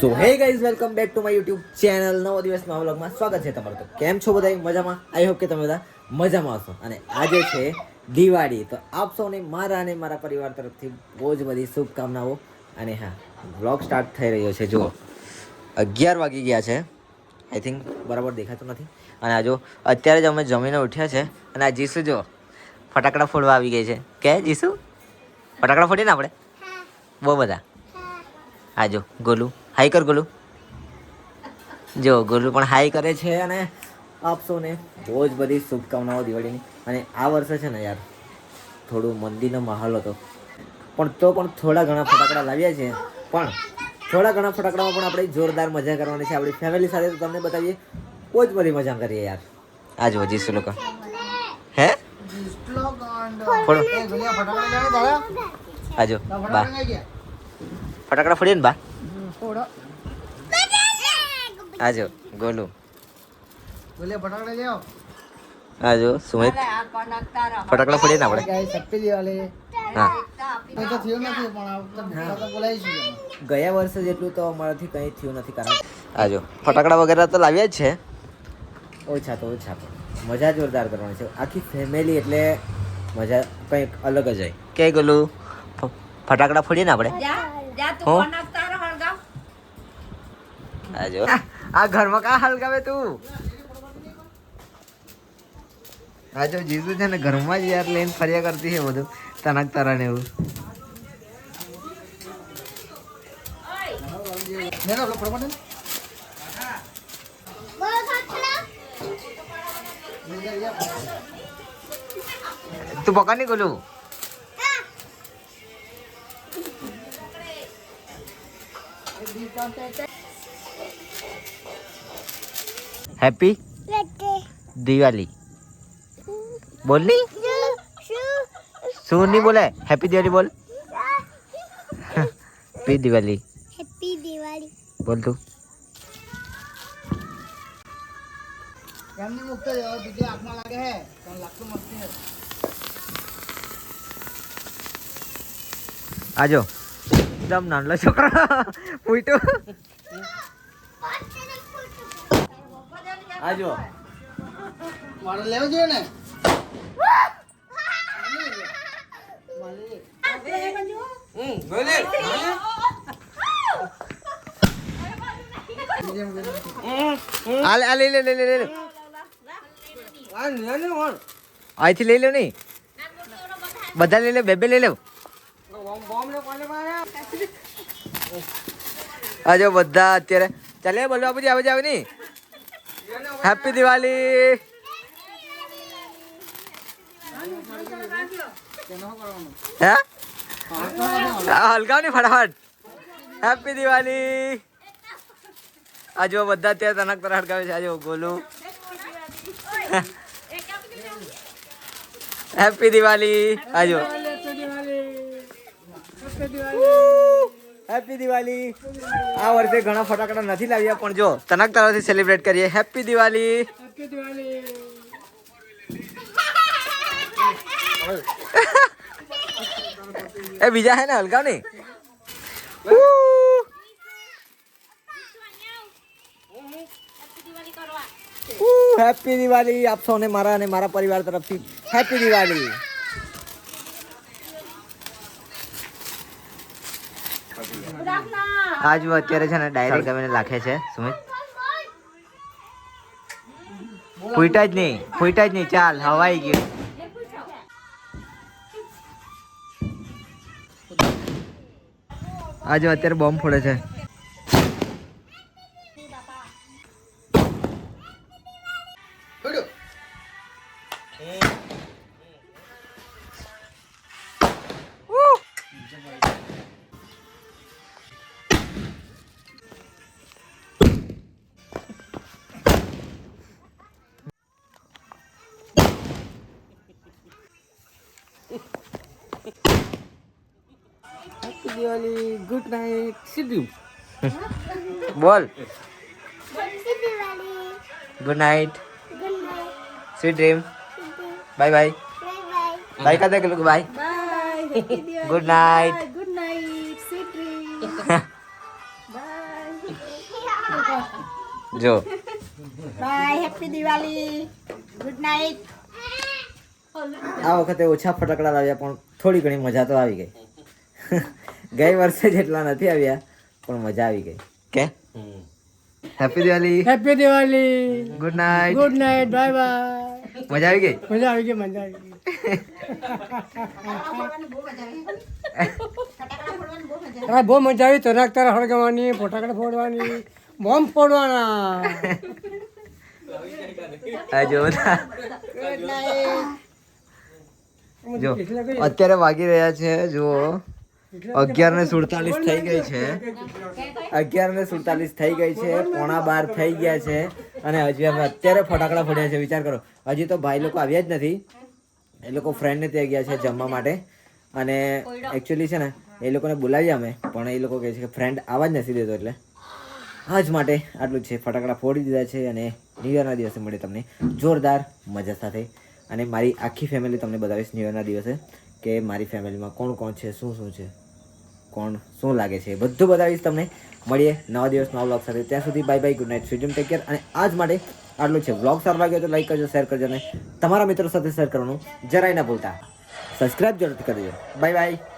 So hey guys welcome back to my YouTube channel નવો દિવસ નવા વ્લોગમાં સ્વાગત છે તમારું. તો કેમ છો બધા? મજામાં? આઈ હોપ કે તમે બધા મજામાં હશો. અને આજે છે દિવાળી. તો આપ સૌને મારા અને મારા પરિવાર તરફથી બહુ જ બધી શુભકામનાઓ. અને હા, વ્લોગ સ્ટાર્ટ થઈ રહ્યો છે. જુઓ, અગિયાર વાગી ગયા છે. આઈ થિંક બરાબર દેખાતું નથી. અને આ જો, અત્યારે જ અમે જમીને ઉઠ્યા છે. અને આ જીસુ જો ફટાકડા ફોડવા આવી ગઈ છે. કે જીસુ? ફટાકડા ફોડીએ ને આપણે? બહુ બધા. આ જો, ગોલુ. હાઈ કર ગોલુ. જો, ગોલુ પણ હાઈ કરે છે અને આપ સૌને બહુ જ બધી શુભકામનાઓ દિવાળીની. અને આ વર્ષે છે ને યાર, થોડું મંદિરનો માહોલ હતો. પણ તો પણ થોડા ઘણા ફટાકડા લાવ્યા છે. પણ થોડા ઘણા ફટાકડામાં પણ આપણે જોરદાર મજા કરવાની છે. આપણી ફેમિલી સાથે તમને બતાવીએ બહુ જ બધી મજા કરીએ યાર. આ જો જીસુ લોકો. હે? આજો બા. ફટાકડા ફોડીએ ને, બા. આ જો ગોલુ. આ આજો સુમિત. ફટાકડા ફોડીએ ને આપણે. હા. તો ગયા વર્ષે જેટલું તો અમારાથી કંઈ થયું નથી કારણ આજો ફટાકડા વગેરે તો લાવ્યા જ છે. ઓછા તો ઓછા પણ મજા જોરદાર કરવાની છે. આખી ફેમિલી એટલે મજા કંઈક અલગ જ હોય. કે ગોલું ફટાકડા ફોડીએ ને આપણે? હું? આ આ ઘરમાં કા હલકાવે તું? આ જો જીજુ છે ને ઘરમાં જ યાર લઈને ફર્યા કરતી છે બધું, તનક તરણ એવું. તું પકડ નહીં ગોલું હેપી દિવાળી બોલની શું નહીં બોલે હેપી દિવાળી બોલ હેપી દિવાળી હેપી દિવાળી બોલ તું આજો એકદમ નાનલો છોકરો પૂઈટો આજો. મારે લેવો જોઈએ ને? અહીંથી લઈ લો નહીં. બધા લઈ લે બે બે લઈ લો. આજો બધા અત્યારે. ચાલે બોલવા પછી આવે જ આવે નહીં. હેપી દિવાળી હે હલકાવની ફટાફટ. હેપી દિવાળી આજો બધા ત્યાં તનક તરહ હડકાવે છે. આજો ગોલું. હેપી દિવાળી આજો હેપી દિવાળી આ વર્ષે ઘણા ફટાકડા નથી લાવ્યા પણ જો તનક તરફથી સેલિબ્રેટ કરીએ. હેપી દિવાળી એ બીજા હે ને હલકાવ નહીં? હેપી દિવાળી આપ સૌને મારા અને મારા પરિવાર તરફથી. હેપી દિવાળી આજ અત્યારે છે ને ડાયરેક્ટ ગમીને લાખે છે, સુમિત. ફૂટા જ નહીં ફૂટા જ નહીં, ચાલ, હવાઈ ગયું. આજે અત્યારે બોમ્બ ફોડે છે. હેપી દિવાળી ગુડ નાઇટ સીધું બોલ. Good night good sweet dream bye bye bye bye bye કાતે કે bye Bye. Good night good night sweet dream bye જો bye happy Diwali good night આ વખતે ઓછા ફટાકડા લાવ્યા પણ થોડી ઘણી મજા તો આવી ગઈ. ગઈ વર્ષે જેટલા નથી આવ્યા પણ મજા આવી ગઈ. કે? Happy Diwali happy Diwali good night good night bye bye મજા આવી ગઈ? મજા આવી ગઈ મજા આવી ગઈ. અરે બહુ મજા આવી તરાક તરા હળગાવવાની ફટાકડા ફોડવાની બોમ્બ ફોડવાના. જો અત્યારે વાગી રહ્યા છે જુઓ. અગિયાર ને સુડતાલીસ થઈ ગઈ છે. અગિયાર ને સુડતાલીસ થઈ ગઈ છે. પોણા બાર થઈ ગયા છે. અને હજી અમે અત્યારે ફટાકડા ફોડ્યા છે. વિચાર કરો. હજી તો ભાઈ લોકો આવ્યા જ નથી. એ લોકો ફ્રેન્ડને ત્યાં ગયા છે જમવા માટે. અને એકચ્યુઅલી છે ને, એ લોકોને બોલાવીએ અમે. પણ એ લોકો કહે છે કે ફ્રેન્ડ આવવા જ નથી દેતો એટલે. આજ માટે આટલું છે. ફટાકડા ફોડી દીધા છે અને ન્યૂ યરના દિવસે મળે તમને. જોરદાર મજા સાથે. અને મારી આખી ફેમિલી તમને બતાવીશ ન્યૂ યરના દિવસે કે મારી ફેમિલીમાં કોણ કોણ છે, શું શું છે. કોણ શું લાગે છે બધું બતાવીશ તમને. મળીએ નવા દિવસ નવા બ્લોગ સાથે. ત્યાં સુધી bye bye good night sweet dream take care અને આજ માટે આટલું છે. બ્લોગ સારો લાગ્યો તો લાઈક કરજો શેર કરજો અને તમારા મિત્રો સાથે શેર કરવાનું જરાય ના ભૂલતા. સબસ્ક્રાઈબ જરૂરથી કરજો બાય બાય